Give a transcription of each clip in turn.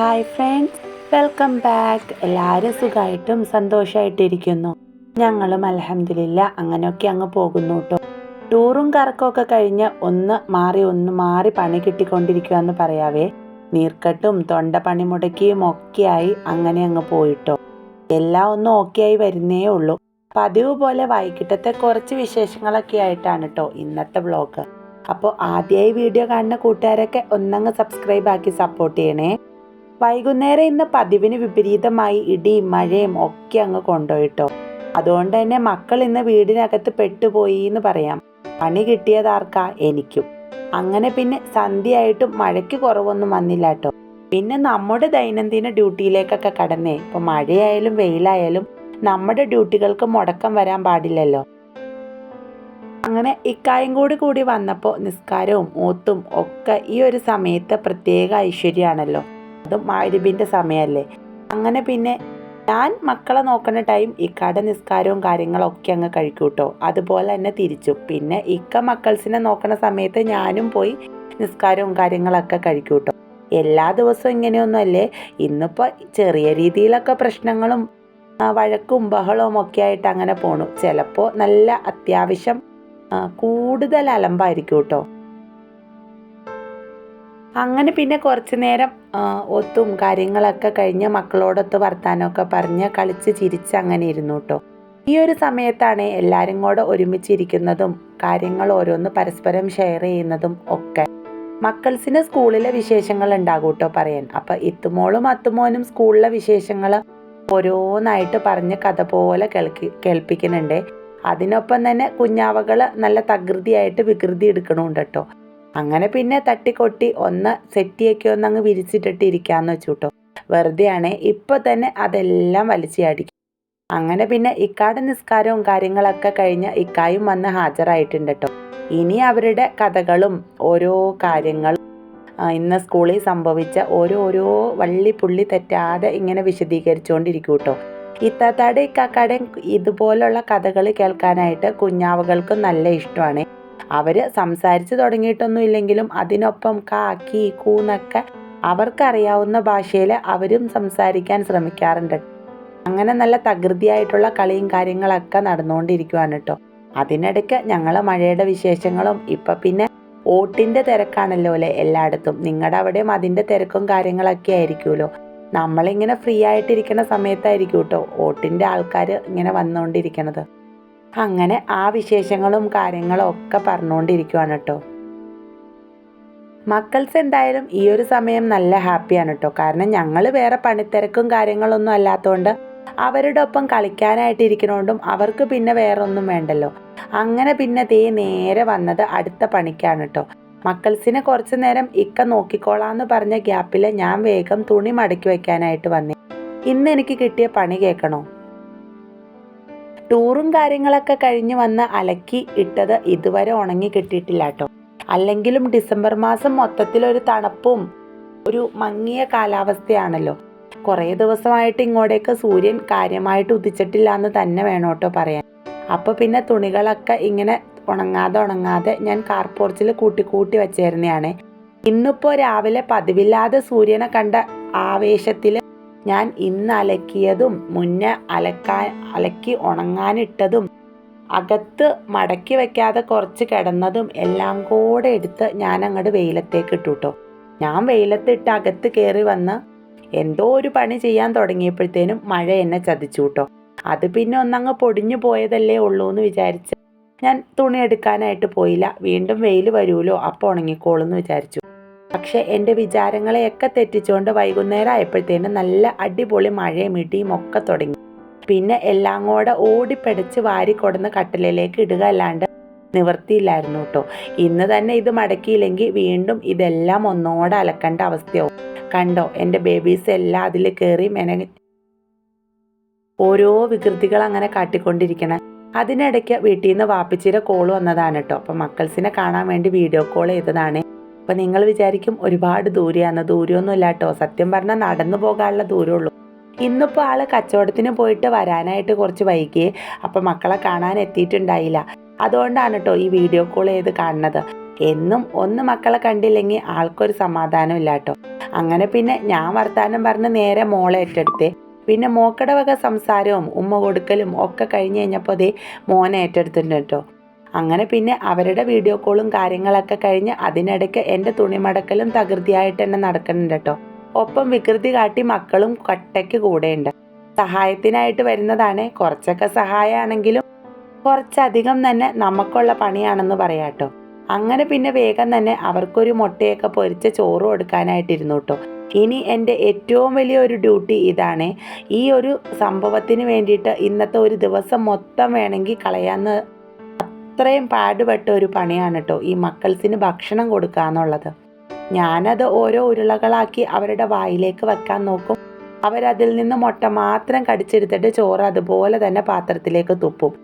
Hi friends welcome back എല്ലാവരും സുഖമായിട്ടും സന്തോഷമായിട്ടിരിക്കുന്നു. ഞങ്ങളും അലഹമില്ല അങ്ങനെയൊക്കെ അങ്ങ് പോകുന്നു കേട്ടോ ടൂറും കറക്കമൊക്കെ കഴിഞ്ഞ് ഒന്ന് മാറി ഒന്ന് മാറി പണി കിട്ടിക്കൊണ്ടിരിക്കുക എന്ന് പറയാവേ. നീർക്കെട്ടും തൊണ്ട പണി മുടക്കിയും ഒക്കെയായി അങ്ങനെ അങ്ങ് പോയിട്ടോ എല്ലാം ഒന്നും ഓക്കെ ആയി വരുന്നേ ഉള്ളൂ. പതിവ് പോലെ വൈകിട്ടത്തെ കുറച്ച് വിശേഷങ്ങളൊക്കെ ആയിട്ടാണ് കേട്ടോ ഇന്നത്തെ വ്ളോഗ് അപ്പോൾ ആദ്യമായി വീഡിയോ കാണുന്ന കൂട്ടുകാരൊക്കെ ഒന്നങ്ങ് സബ്സ്ക്രൈബ് ആക്കി സപ്പോർട്ട് ചെയ്യണേ. വൈകുന്നേരം ഇന്ന് പതിവിന് വിപരീതമായി ഇടിയും മഴയും ഒക്കെ അങ്ങ് കൊണ്ടുപോയിട്ടോ. അതുകൊണ്ട് തന്നെ മക്കൾ ഇന്ന് വീടിനകത്ത് പെട്ടുപോയി എന്ന് പറയാം. പണി കിട്ടിയതാർക്കാ എനിക്കും. അങ്ങനെ പിന്നെ സന്ധ്യയായിട്ടും മഴയ്ക്ക് കുറവൊന്നും വന്നില്ല കേട്ടോ. പിന്നെ നമ്മുടെ ദൈനംദിന ഡ്യൂട്ടിയിലേക്കൊക്കെ കടന്നേ. ഇപ്പൊ മഴയായാലും വെയിലായാലും നമ്മുടെ ഡ്യൂട്ടികൾക്ക് മുടക്കം വരാൻ പാടില്ലല്ലോ. അങ്ങനെ ഇക്കായും കൂടി കൂടി വന്നപ്പോൾ നിസ്കാരവും ഓത്തും ഒക്കെ ഈ ഒരു സമയത്ത് പ്രത്യേക ഐശ്വര്യമാണല്ലോ. അതും മാരുബിന്റെ സമയമല്ലേ അങ്ങനെ പിന്നെ ഞാൻ മക്കളെ നോക്കുന്ന ടൈം ഇക്കയുടെ നിസ്കാരവും കാര്യങ്ങളൊക്കെ അങ്ങ് കഴിക്കൂട്ടോ. അതുപോലെ തന്നെ തിരിച്ചു. പിന്നെ ഇക്ക മക്കൾസിനെ നോക്കുന്ന സമയത്ത് ഞാനും പോയി നിസ്കാരവും കാര്യങ്ങളൊക്കെ കഴിക്കൂട്ടോ. എല്ലാ ദിവസവും ഇങ്ങനെയൊന്നുമല്ലേ? ഇന്നിപ്പോൾ ചെറിയ രീതിയിലൊക്കെ പ്രശ്നങ്ങളും വഴക്കും ബഹളവും ഒക്കെ ആയിട്ട് അങ്ങനെ പോണു. ചിലപ്പോൾ നല്ല അത്യാവശ്യം കൂടുതൽ അലമ്പായിരിക്കും കേട്ടോ അങ്ങനെ പിന്നെ കുറച്ച് നേരം ഒത്തും കാര്യങ്ങളൊക്കെ കഴിഞ്ഞ് മക്കളോടൊത്ത് വർത്താനമൊക്കെ പറഞ്ഞ് കളിച്ച് ചിരിച്ച് അങ്ങനെ ഇരുന്നു കേട്ടോ ഈ ഒരു സമയത്താണ് എല്ലാവരും കൂടെ ഒരുമിച്ചിരിക്കുന്നതും കാര്യങ്ങൾ ഓരോന്ന് പരസ്പരം ഷെയർ ചെയ്യുന്നതും ഒക്കെ. മക്കൾസിന് സ്കൂളിലെ വിശേഷങ്ങൾ ഉണ്ടാകും കേട്ടോ പറയാൻ. അപ്പം ഇത്തുമോളും അത്തുമോനും സ്കൂളിലെ വിശേഷങ്ങൾ ഓരോന്നായിട്ട് പറഞ്ഞ് കഥ പോലെ കേൾക്കി കേൾപ്പിക്കുന്നുണ്ട്. അതിനൊപ്പം തന്നെ കുഞ്ഞാവകൾ നല്ല തകൃതിയായിട്ട് വികൃതി എടുക്കണമുണ്ട് കേട്ടോ അങ്ങനെ പിന്നെ തട്ടിക്കൊട്ടി ഒന്ന് സെറ്റിയൊക്കെ ഒന്ന് അങ്ങ് വിരിച്ചിട്ടിട്ട് ഇരിക്കാന്ന് വെച്ചു കേട്ടോ വെറുതെയാണ് ഇപ്പൊ തന്നെ അതെല്ലാം വലിച്ചാടിക്കും അങ്ങനെ പിന്നെ ഇക്കാടെ നിസ്കാരവും കാര്യങ്ങളൊക്കെ കഴിഞ്ഞ് ഇക്കായും വന്ന് ഹാജരായിട്ടുണ്ട് കേട്ടോ ഇനി അവരുടെ കഥകളും ഓരോ കാര്യങ്ങളും ഇന്ന് സ്കൂളിൽ സംഭവിച്ച ഓരോരോ വള്ളി പുള്ളി തെറ്റാതെ ഇങ്ങനെ വിശദീകരിച്ചുകൊണ്ടിരിക്കും കേട്ടോ ഇത്താത്താടെ ഇക്കാക്കാടെയും ഇതുപോലുള്ള കഥകൾ കേൾക്കാനായിട്ട് കുഞ്ഞാവകൾക്ക് നല്ല ഇഷ്ടമാണ്. അവർ സംസാരിച്ചു തുടങ്ങിയിട്ടൊന്നും ഇല്ലെങ്കിലും അതിനൊപ്പം കാക്കി കൂന്നൊക്കെ അവർക്കറിയാവുന്ന ഭാഷയിൽ അവരും സംസാരിക്കാൻ ശ്രമിക്കാറുണ്ട്. അങ്ങനെ നല്ല തകൃതിയായിട്ടുള്ള കളിയും കാര്യങ്ങളൊക്കെ നടന്നുകൊണ്ടിരിക്കുവാണ് കേട്ടോ അതിനിടയ്ക്ക് ഞങ്ങൾ മഴയുടെ വിശേഷങ്ങളും ഇപ്പം പിന്നെ ഓട്ടിന്റെ തിരക്കാണല്ലോ അല്ലേ എല്ലായിടത്തും. നിങ്ങളുടെ അവിടെയും അതിന്റെ തിരക്കും കാര്യങ്ങളൊക്കെ ആയിരിക്കുമല്ലോ. നമ്മളിങ്ങനെ ഫ്രീ ആയിട്ടിരിക്കുന്ന സമയത്തായിരിക്കും കേട്ടോ ഓട്ടിന്റെ ആൾക്കാർ ഇങ്ങനെ വന്നുകൊണ്ടിരിക്കണത്. അങ്ങനെ ആ വിശേഷങ്ങളും കാര്യങ്ങളും ഒക്കെ പറഞ്ഞുകൊണ്ടിരിക്കുവാണ് കേട്ടോ. മക്കൾസ് എന്തായാലും ഈ ഒരു സമയം നല്ല ഹാപ്പിയാണ് കേട്ടോ. കാരണം ഞങ്ങൾ വേറെ പണിത്തിരക്കും കാര്യങ്ങളൊന്നും അല്ലാത്തതുകൊണ്ട് അവരുടെ ഒപ്പം കളിക്കാനായിട്ട് അവർക്ക് പിന്നെ വേറെ ഒന്നും വേണ്ടല്ലോ. അങ്ങനെ പിന്നെ ദേ നേരെ വന്നത് അടുത്ത പണിക്കാണ് കേട്ടോ. മക്കൾസിനെ കുറച്ചു നേരം ഇക്ക നോക്കിക്കോളാന്ന് പറഞ്ഞ ഗ്യാപ്പിൽ ഞാൻ വേഗം തുണി മടക്കി വെക്കാനായിട്ട് വന്നേ. ഇന്ന് എനിക്ക് കിട്ടിയ പണി കേൾക്കണോ? ടൂറും കാര്യങ്ങളൊക്കെ കഴിഞ്ഞ് വന്ന് അലക്കി ഇട്ടത് ഇതുവരെ ഉണങ്ങി കിട്ടിയിട്ടില്ല കേട്ടോ. അല്ലെങ്കിലും ഡിസംബർ മാസം മൊത്തത്തിലൊരു തണുപ്പും ഒരു മങ്ങിയ കാലാവസ്ഥയാണല്ലോ. കുറേ ദിവസമായിട്ട് ഇങ്ങോട്ടേക്ക് സൂര്യൻ കാര്യമായിട്ട് ഉദിച്ചിട്ടില്ല എന്ന് തന്നെ വേണം കേട്ടോ പറയാൻ. അപ്പോൾ പിന്നെ തുണികളൊക്കെ ഇങ്ങനെ ഉണങ്ങാതെ ഉണങ്ങാതെ ഞാൻ കാർപോർച്ചിൽ കൂട്ടി കൂട്ടി വെച്ചേരുന്നതാണ് ഇന്നിപ്പോൾ രാവിലെ പതിവില്ലാതെ സൂര്യനെ കണ്ട ആവേശത്തിൽ ഞാൻ ഇന്ന് അലക്കിയതും മുന്നേ അലക്കാൻ അലക്കി ഉണങ്ങാനിട്ടതും അകത്ത് മടക്കി വെക്കാതെ കുറച്ച് കിടന്നതും എല്ലാം കൂടെ എടുത്ത് ഞാൻ അങ്ങോട്ട് വെയിലത്തേക്ക് ഇട്ടു കേട്ടോ ഞാൻ വെയിലത്തിട്ട് അകത്ത് കയറി വന്ന് എന്തോ ഒരു പണി ചെയ്യാൻ തുടങ്ങിയപ്പോഴത്തേനും മഴ എന്നെ ചതിച്ചു കേട്ടോ അത് പിന്നെ ഒന്നങ്ങ് പൊടിഞ്ഞു പോയതല്ലേ ഉള്ളൂ എന്ന് വിചാരിച്ച് ഞാൻ തുണി എടുക്കാനായിട്ട് പോയില്ല. വീണ്ടും വെയിൽ വരുമല്ലോ അപ്പോൾ ഉണങ്ങിക്കോളൂ എന്ന് വിചാരിച്ചു. പക്ഷെ എന്റെ വിചാരങ്ങളെയൊക്കെ തെറ്റിച്ചുകൊണ്ട് വൈകുന്നേരം ആയപ്പോഴത്തേനും നല്ല അടിപൊളി മഴയും ഇടിയും ഒക്കെ തുടങ്ങി. പിന്നെ എല്ലാം കൂടെ ഓടിപ്പിടച്ച് വാരി കൊടുന്ന് കട്ടിലേക്ക് ഇടുക അല്ലാണ്ട് നിവർത്തിയില്ലായിരുന്നു കേട്ടോ. ഇന്ന് തന്നെ ഇത് മടക്കിയില്ലെങ്കിൽ വീണ്ടും ഇതെല്ലാം ഒന്നോടെ അലക്കേണ്ട അവസ്ഥയാവും. കണ്ടോ എന്റെ ബേബീസ് എല്ലാം അതിൽ കയറി മെന ഓരോ വികൃതികൾ അങ്ങനെ കാട്ടിക്കൊണ്ടിരിക്കണം. അതിനിടയ്ക്ക് വീട്ടിൽ നിന്ന് വാപ്പിച്ചിയുടെ കോൾ വന്നതാണ് കേട്ടോ. അപ്പം മക്കൾസിനെ കാണാൻ വേണ്ടി വീഡിയോ കോൾ ചെയ്തതാണ്. അപ്പം നിങ്ങൾ വിചാരിക്കും ഒരുപാട് ദൂരെയാണ്. ദൂരമൊന്നും ഇല്ല കേട്ടോ സത്യം പറഞ്ഞാൽ നടന്നു പോകാനുള്ള ദൂരമുള്ളൂ. ഇന്നിപ്പോൾ ആൾ കച്ചവടത്തിന് പോയിട്ട് വരാനായിട്ട് കുറച്ച് വൈകി. അപ്പം മക്കളെ കാണാൻ എത്തിയിട്ടുണ്ടായില്ല. അതുകൊണ്ടാണ് കേട്ടോ ഈ വീഡിയോ കോൾ ചെയ്ത് കാണുന്നത്. എന്നും ഒന്ന് മക്കളെ കണ്ടില്ലെങ്കിൽ ആൾക്കൊരു സമാധാനം ഇല്ല കേട്ടോ അങ്ങനെ പിന്നെ ഞാൻ വർത്താനം പറഞ്ഞ് നേരെ മോളെ ഏറ്റെടുത്തേ. പിന്നെ മോക്കടെ വക സംസാരവും ഉമ്മ കൊടുക്കലും ഒക്കെ കഴിഞ്ഞ് കഴിഞ്ഞപ്പോൾ അതേ മോനെ ഏറ്റെടുത്തിട്ടുണ്ട് കേട്ടോ അങ്ങനെ പിന്നെ അവരുടെ വീഡിയോ കോളും കാര്യങ്ങളൊക്കെ കഴിഞ്ഞ് അതിനിടയ്ക്ക് എന്റെ തുണിമടക്കലും തകൃതിയായിട്ട് തന്നെ നടക്കുന്നുണ്ട് കേട്ടോ. ഒപ്പം വികൃതി കാട്ടി മക്കളും കട്ടയ്ക്ക് കൂടെയുണ്ട്. സഹായത്തിനായിട്ട് വരുന്നതാണ്. കുറച്ചൊക്കെ സഹായമാണെങ്കിലും കുറച്ചധികം തന്നെ നമുക്കുള്ള പണിയാണെന്ന് പറയാം കേട്ടോ. അങ്ങനെ പിന്നെ വേഗം തന്നെ അവർക്കൊരു മുട്ടയൊക്കെ പൊരിച്ച ചോറ് കൊടുക്കാനായിട്ടിരുന്നു കേട്ടോ. ഇനി എന്റെ ഏറ്റവും വലിയ ഒരു ഡ്യൂട്ടി ഇതാണ് ഈ ഒരു സംഭവത്തിന് വേണ്ടിയിട്ട് ഇന്നത്തെ ഒരു ദിവസം മൊത്തം വേണമെങ്കിൽ കളയാന്ന് അത്രയും പാടുപെട്ട ഒരു പണിയാണ് കേട്ടോ ഈ മക്കൾസിന് ഭക്ഷണം കൊടുക്കുക എന്നുള്ളത്. ഞാനത് ഓരോ ഉരുളകളാക്കി അവരുടെ വായിലേക്ക് വെക്കാൻ നോക്കും. അവരതിൽ നിന്ന് മുട്ട മാത്രം കടിച്ചെടുത്തിട്ട് ചോറ് അതുപോലെ തന്നെ പാത്രത്തിലേക്ക് തുപ്പും.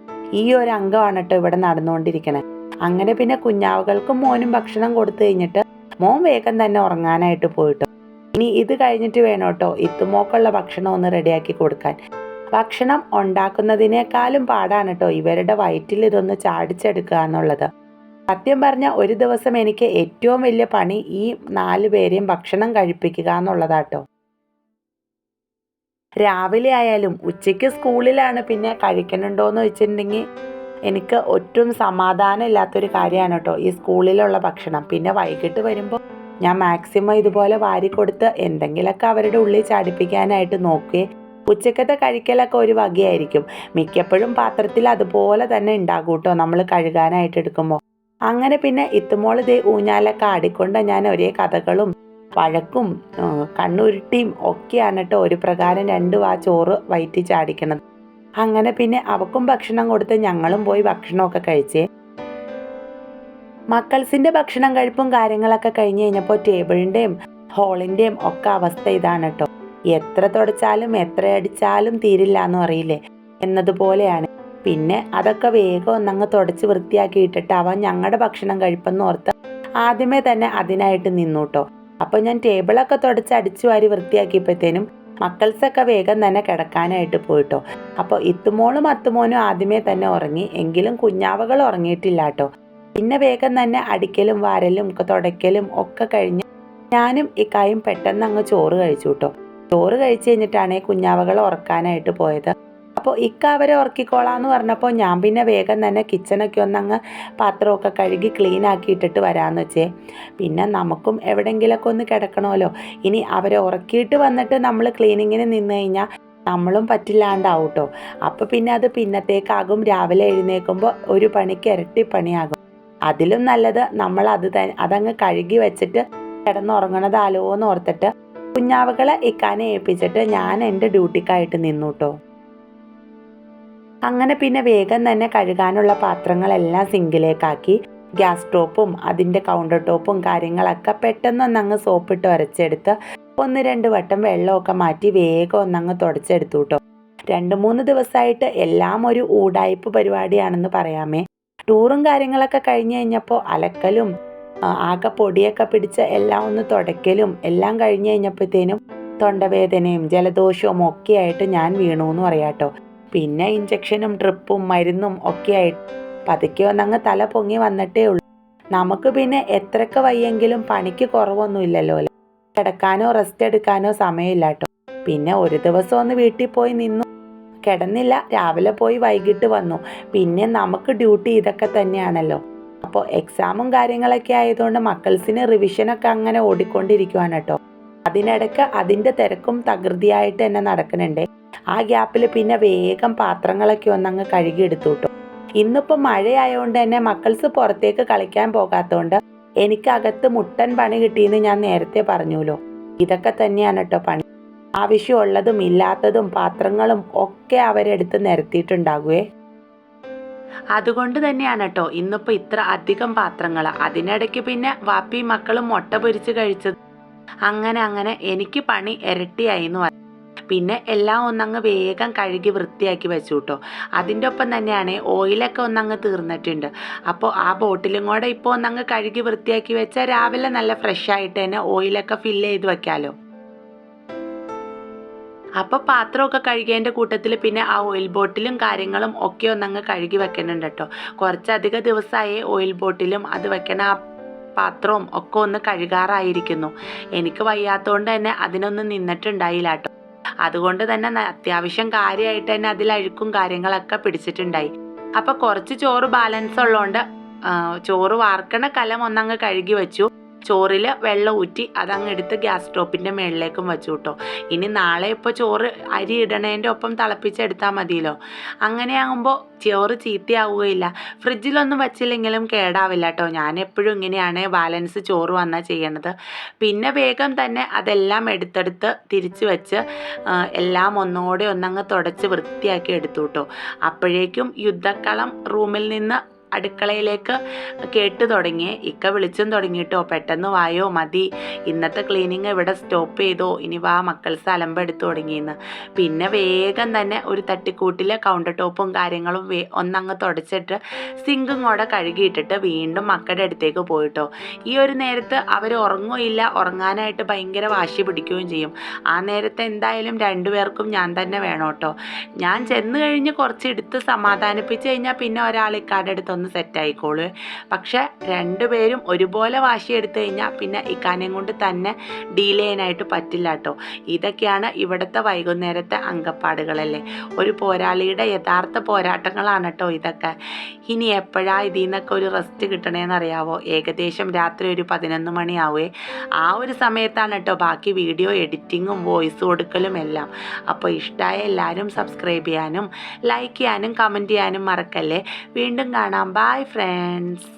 ഈ ഒരു അംഗമാണ് കേട്ടോ ഇവിടെ നടന്നുകൊണ്ടിരിക്കണേ. അങ്ങനെ പിന്നെ കുഞ്ഞാവുകൾക്കും മോനും ഭക്ഷണം കൊടുത്തു കഴിഞ്ഞിട്ട് മോൻ വേഗം തന്നെ ഉറങ്ങാനായിട്ട് പോയിട്ടോ. ഇനി ഇത് കഴിഞ്ഞിട്ട് വേണം കേട്ടോ ഇത്തുമോക്കുള്ള ഭക്ഷണം ഒന്ന് റെഡിയാക്കി കൊടുക്കാൻ. ഭക്ഷണം ഉണ്ടാക്കുന്നതിനേക്കാളും പാടാണ് കേട്ടോ ഇവരുടെ വയറ്റിൽ ഇതൊന്ന് ചാടിച്ചെടുക്കുക എന്നുള്ളത്. സത്യം പറഞ്ഞ ഒരു ദിവസം എനിക്ക് ഏറ്റവും വലിയ പണി ഈ നാല് പേരെയും ഭക്ഷണം കഴിപ്പിക്കുക എന്നുള്ളതാട്ടോ രാവിലെ ആയാലും ഉച്ചയ്ക്ക് സ്കൂളിലാണ് പിന്നെ കഴിക്കണുണ്ടോയെന്ന് വെച്ചിട്ടുണ്ടെങ്കിൽ എനിക്ക് ഒട്ടും സമാധാനം ഇല്ലാത്തൊരു കാര്യമാണ് കേട്ടോ ഈ സ്കൂളിലുള്ള ഭക്ഷണം. പിന്നെ വൈകിട്ട് വരുമ്പോൾ ഞാൻ മാക്സിമം ഇതുപോലെ വാരി കൊടുത്ത് എന്തെങ്കിലുമൊക്കെ അവരുടെ ഉള്ളിൽ ചാടിപ്പിക്കാനായിട്ട് നോക്കുകയും ഉച്ചക്കത്തെ കഴിക്കലൊക്കെ ഒരു വകയായിരിക്കും. മിക്കപ്പോഴും പാത്രത്തിൽ അതുപോലെ തന്നെ ഉണ്ടാകും കേട്ടോ നമ്മൾ കഴുകാനായിട്ട് എടുക്കുമ്പോൾ. അങ്ങനെ പിന്നെ ഇത്തുമോൾ ദേ ഊഞ്ഞാലൊക്കെ ആടിക്കൊണ്ട് ഞാൻ ഒരേ കഥകളും പഴക്കും കണ്ണുരുട്ടിയും ഒക്കെയാണ് കേട്ടോ ഒരു പ്രകാരം രണ്ട് വാ ചോറ് വയറ്റി ചാടിക്കണത്. അങ്ങനെ പിന്നെ അവക്കും ഭക്ഷണം കൊടുത്ത് ഞങ്ങളും പോയി ഭക്ഷണമൊക്കെ കഴിച്ചേ. മക്കൾസിന്റെ ഭക്ഷണം കഴിപ്പും കാര്യങ്ങളൊക്കെ കഴിഞ്ഞ് കഴിഞ്ഞപ്പോൾ ടേബിളിന്റെയും ഹോളിന്റെയും ഒക്കെ അവസ്ഥ ഇതാണ് കേട്ടോ. എത്ര തുടച്ചാലും എത്ര അടിച്ചാലും തീരില്ല എന്ന് അറിയില്ലേ? എന്നതുപോലെയാണ്. പിന്നെ അതൊക്കെ വേഗം ഒന്നങ്ങ് തുടച്ച് വൃത്തിയാക്കി ഇട്ടിട്ട് അവൻ ഞങ്ങളുടെ ഭക്ഷണം കഴിപ്പെന്ന് ഓർത്ത് ആദ്യമേ തന്നെ അതിനായിട്ട് നിന്നൂട്ടോ. അപ്പൊ അപ്പോൾ ഞാൻ ടേബിളൊക്കെ തുടച്ച് അടിച്ചു വാരി വൃത്തിയാക്കിയപ്പോഴത്തേനും മക്കൾസൊക്കെ വേഗം തന്നെ കിടക്കാനായിട്ട് പോയിട്ടോ. അപ്പോൾ ഇത്തുമോളും അത്തുമോനും ആദ്യമേ തന്നെ ഉറങ്ങി എങ്കിലും കുഞ്ഞാവകൾ ഉറങ്ങിയിട്ടില്ല കേട്ടോ പിന്നെ വേഗം തന്നെ അടിക്കലും വാരലും തുടയ്ക്കലും ഒക്കെ കഴിഞ്ഞ് ഞാനും ഇക്കായും പെട്ടെന്ന് അങ്ങ് ചോറ് കഴിച്ചു കേട്ടോ ചോറ് കഴിച്ചു കഴിഞ്ഞിട്ടാണ് കുഞ്ഞാവകൾ ഉറക്കാനായിട്ട് പോയത്. അപ്പോൾ ഇക്ക അവരെ ഉറക്കിക്കോളാന്ന് പറഞ്ഞപ്പോൾ ഞാൻ പിന്നെ വേഗം തന്നെ കിച്ചണൊക്കെ ഒന്നങ്ങ് പാത്രമൊക്കെ കഴുകി ക്ലീൻ ആക്കി ഇട്ടിട്ട് വരാമെന്ന് വെച്ചേ. പിന്നെ നമുക്കും എവിടെയെങ്കിലൊക്കെ ഒന്ന് കിടക്കണമല്ലോ. ഇനി അവരെ ഉറക്കിയിട്ട് വന്നിട്ട് നമ്മൾ ക്ലീനിങ്ങിന് നിന്ന് കഴിഞ്ഞാൽ നമ്മളും പറ്റില്ലാണ്ടാവും കേട്ടോ അപ്പോൾ പിന്നെ അത് പിന്നത്തേക്കാകും രാവിലെ എഴുന്നേൽക്കുമ്പോൾ ഒരു പണിക്ക് ഇരട്ടി പണിയാകും. അതിലും നല്ലത് നമ്മൾ അത് അതങ്ങ് കഴുകി വെച്ചിട്ട് കിടന്നുറങ്ങണതാലോ എന്ന് ഓർത്തിട്ട് കുഞ്ഞാവകളെ ഇക്കാനെ ഏൽപ്പിച്ചിട്ട് ഞാൻ എന്റെ ഡ്യൂട്ടിക്കായിട്ട് നിന്നു കേട്ടോ അങ്ങനെ പിന്നെ വേഗം തന്നെ കഴുകാനുള്ള പാത്രങ്ങളെല്ലാം സിങ്കിലേക്കാക്കി. ഗ്യാസ് സ്റ്റോപ്പും അതിന്റെ കൗണ്ടർ ടോപ്പും കാര്യങ്ങളൊക്കെ പെട്ടെന്ന് ഒന്നങ്ങ് സോപ്പിട്ട് ഉരച്ചെടുത്ത് ഒന്ന് രണ്ട് വട്ടം വെള്ളമൊക്കെ മാറ്റി വേഗം ഒന്നങ്ങ് തുടച്ചെടുത്തു കേട്ടോ രണ്ട് മൂന്ന് ദിവസമായിട്ട് എല്ലാം ഒരു ഊടായ്പ് പരിപാടിയാണെന്ന് പറയാമേ. ടൂറും കാര്യങ്ങളൊക്കെ കഴിഞ്ഞ് കഴിഞ്ഞപ്പോൾ അലക്കലും ആകെ പൊടിയൊക്കെ പിടിച്ച് എല്ലാം ഒന്ന് തുടയ്ക്കലും എല്ലാം കഴിഞ്ഞ് കഴിഞ്ഞപ്പോഴത്തേനും തൊണ്ടവേദനയും ജലദോഷവും ഒക്കെ ആയിട്ട് ഞാൻ വീണു എന്ന് പറയാട്ടോ പിന്നെ ഇഞ്ചക്ഷനും ഡ്രിപ്പും മരുന്നും ഒക്കെ ആയിട്ട് പതുക്കെ ഒന്നങ്ങ് തല പൊങ്ങി വന്നിട്ടേ ഉള്ളൂ. നമുക്ക് പിന്നെ എത്രയൊക്കെ വയ്യെങ്കിലും പണിക്ക് കുറവൊന്നും ഇല്ലല്ലോ കിടക്കാനോ റെസ്റ്റ് എടുക്കാനോ സമയമില്ല കേട്ടോ. പിന്നെ ഒരു ദിവസം ഒന്ന് വീട്ടിൽ പോയി നിന്നു. കിടന്നില്ല രാവിലെ പോയി വൈകിട്ട് വന്നു. പിന്നെ നമുക്ക് ഡ്യൂട്ടി ഇതൊക്കെ തന്നെയാണല്ലോ. അപ്പോൾ എക്സാമും കാര്യങ്ങളൊക്കെ ആയതുകൊണ്ട് മക്കൾസിന് റിവിഷനൊക്കെ അങ്ങനെ ഓടിക്കൊണ്ടിരിക്കുവാണ് കേട്ടോ. അതിനിടയ്ക്ക് അതിന്റെ തിരക്കും തകൃതിയായിട്ട് തന്നെ നടക്കുന്നുണ്ട്. ആ ഗ്യാപ്പിൽ പിന്നെ വേഗം പാത്രങ്ങളൊക്കെ ഒന്നങ്ങ് കഴുകിയെടുത്തു കേട്ടോ. ഇന്നിപ്പോൾ മഴയായതുകൊണ്ട് തന്നെ മക്കൾസ് പുറത്തേക്ക് കളിക്കാൻ പോകാത്തതുകൊണ്ട് എനിക്കകത്ത് മുട്ടൻ പണി കിട്ടിയെന്ന് ഞാൻ നേരത്തെ പറഞ്ഞുല്ലോ. ഇതൊക്കെ തന്നെയാണ് കേട്ടോ പണി. ആവശ്യമുള്ളതും ഇല്ലാത്തതും പാത്രങ്ങളും ഒക്കെ അവരെടുത്ത് നിരത്തിയിട്ടുണ്ടാകുവേ. അതുകൊണ്ട് തന്നെയാണ് കേട്ടോ ഇന്നിപ്പോൾ ഇത്ര അധികം പാത്രങ്ങൾ അതിനിടയ്ക്ക് പിന്നെ വാപ്പി മക്കളും മുട്ട പൊരിച്ച് കഴിച്ചത്. അങ്ങനെ അങ്ങനെ എനിക്ക് പണി ഇരട്ടിയായി എന്ന് പറഞ്ഞു പിന്നെ എല്ലാം ഒന്നങ്ങ് വേഗം കഴുകി വൃത്തിയാക്കി വെച്ചു കേട്ടോ അതിന്റെ ഒപ്പം തന്നെയാണ് ഓയിലൊക്കെ ഒന്നങ്ങ് തീർന്നിട്ടുണ്ട്. അപ്പോൾ ആ ബോട്ടിലും കൂടെ ഇപ്പോൾ ഒന്നങ്ങ് കഴുകി വൃത്തിയാക്കി വെച്ചാൽ രാവിലെ നല്ല ഫ്രഷ് ആയിട്ട് തന്നെ ഓയിലൊക്കെ ഫില്ല് ചെയ്ത് വെക്കാമല്ലോ അപ്പോൾ പാത്രമൊക്കെ കഴുകിയതിന്റെ കൂട്ടത്തിൽ പിന്നെ ആ ഓയിൽ ബോട്ടിലും കാര്യങ്ങളും ഒക്കെ ഒന്നങ്ങ് കഴുകി വെക്കുന്നുണ്ട് കേട്ടോ. കുറച്ചധികം ദിവസമായി ഓയിൽ ബോട്ടിലും അത് വെക്കണ ആ പാത്രവും ഒക്കെ ഒന്ന് കഴുകാറായിരിക്കുന്നു. എനിക്ക് വയ്യാത്തതുകൊണ്ട് തന്നെ അതിനൊന്നും നിന്നിട്ടുണ്ടായില്ല കേട്ടോ. അതുകൊണ്ട് തന്നെ അത്യാവശ്യം കാര്യമായിട്ട് തന്നെ അതിൽ അഴുക്കും കാര്യങ്ങളൊക്കെ പിടിച്ചിട്ടുണ്ടായി. അപ്പോൾ കുറച്ച് ചോറ് ബാലൻസ് ഉള്ളതുകൊണ്ട് ചോറ് വാർക്കണ കലം ഒന്നങ്ങ് കഴുകി വെച്ചു. ചോറിൽ വെള്ളം ഊറ്റി അതങ്ങ് എടുത്ത് ഗ്യാസ് സ്റ്റോപ്പിന്റെ മുകളിലേക്കും വെച്ചു കേട്ടോ ഇനി നാളെ ഇപ്പോൾ ചോറ് അരി ഇടണേന്റെ ഒപ്പം തിളപ്പിച്ചെടുത്താൽ മതിയല്ലോ. അങ്ങനെയാകുമ്പോൾ ചോറ് ചീത്തയാവുകയില്ല. ഫ്രിഡ്ജിലൊന്നും വെച്ചില്ലെങ്കിലും കേടാവില്ല കേട്ടോ ഞാൻ എപ്പോഴും ഇങ്ങനെയാണ് ബാലൻസ് ചോറ് വന്നാൽ ചെയ്യണത്. പിന്നെ വേഗം തന്നെ അതെല്ലാം എടുത്തെടുത്ത് തിരിച്ച് വെച്ച് എല്ലാം ഒന്നോടെ ഒന്നങ്ങ് തുടച്ച് വൃത്തിയാക്കി എടുത്തു കേട്ടോ അപ്പോഴേക്കും യുദ്ധക്കളം റൂമിൽ നിന്ന് അടുക്കളയിലേക്ക് കേട്ട് തുടങ്ങി. ഇക്ക വിളിച്ചും തുടങ്ങിയിട്ടോ പെട്ടെന്ന് വായോ മതി. ഇന്നത്തെ ക്ലീനിങ് ഇവിടെ സ്റ്റോപ്പ് ചെയ്തോ? ഇനി വാ മക്കൾസ് അലമ്പെടുത്ത് തുടങ്ങിയെന്ന്. പിന്നെ വേഗം തന്നെ ഒരു തട്ടിക്കൂട്ടിൽ കൗണ്ടർ ടോപ്പും കാര്യങ്ങളും വേ ഒന്നങ്ങ് തുടച്ചിട്ട് സിങ്കും കൂടെ കഴുകിയിട്ടിട്ട് വീണ്ടും മക്കളുടെ അടുത്തേക്ക് പോയിട്ടോ. ഈ ഒരു നേരത്ത് അവർ ഉറങ്ങുകയില്ല ഉറങ്ങാനായിട്ട് ഭയങ്കര വാശി പിടിക്കുകയും ചെയ്യും. ആ നേരത്തെ എന്തായാലും രണ്ടുപേർക്കും ഞാൻ തന്നെ വേണം കേട്ടോ ഞാൻ ചെന്ന് കഴിഞ്ഞ് കുറച്ച് എടുത്ത് സമാധാനിപ്പിച്ച് കഴിഞ്ഞാൽ പിന്നെ ഒരാൾ ഇക്കാടെ അടുത്തൊന്ന് സെറ്റ് ആയിക്കോളൂ പക്ഷെ രണ്ടുപേരും ഒരുപോലെ വാശി എടുത്തു കഴിഞ്ഞാൽ പിന്നെ ഈ ഇക്കാനെയും കൊണ്ട് തന്നെ ഡീൽ ചെയ്യാനായിട്ട് പറ്റില്ല കേട്ടോ ഇതൊക്കെയാണ് ഇവിടുത്തെ വൈകുന്നേരത്തെ അങ്കപ്പാടുകളല്ലേ. ഒരു പോരാളിയുടെ യഥാർത്ഥ പോരാട്ടങ്ങളാണ് കേട്ടോ ഇതൊക്കെ. ഇനി എപ്പോഴാ ഇതിൽ നിന്നൊക്കെ ഒരു റെസ്റ്റ് കിട്ടണേന്ന് അറിയാവോ ഏകദേശം രാത്രി ഒരു പതിനൊന്ന് മണിയാവേ. ആ ഒരു സമയത്താണ് കേട്ടോ ബാക്കി വീഡിയോ എഡിറ്റിങ്ങും വോയിസ് കൊടുക്കലും എല്ലാം. അപ്പോൾ ഇഷ്ടമായ എല്ലാവരും സബ്സ്ക്രൈബ് ചെയ്യാനും ലൈക്ക് ചെയ്യാനും കമന്റ് ചെയ്യാനും മറക്കല്ലേ. വീണ്ടും കാണാം. Bye friends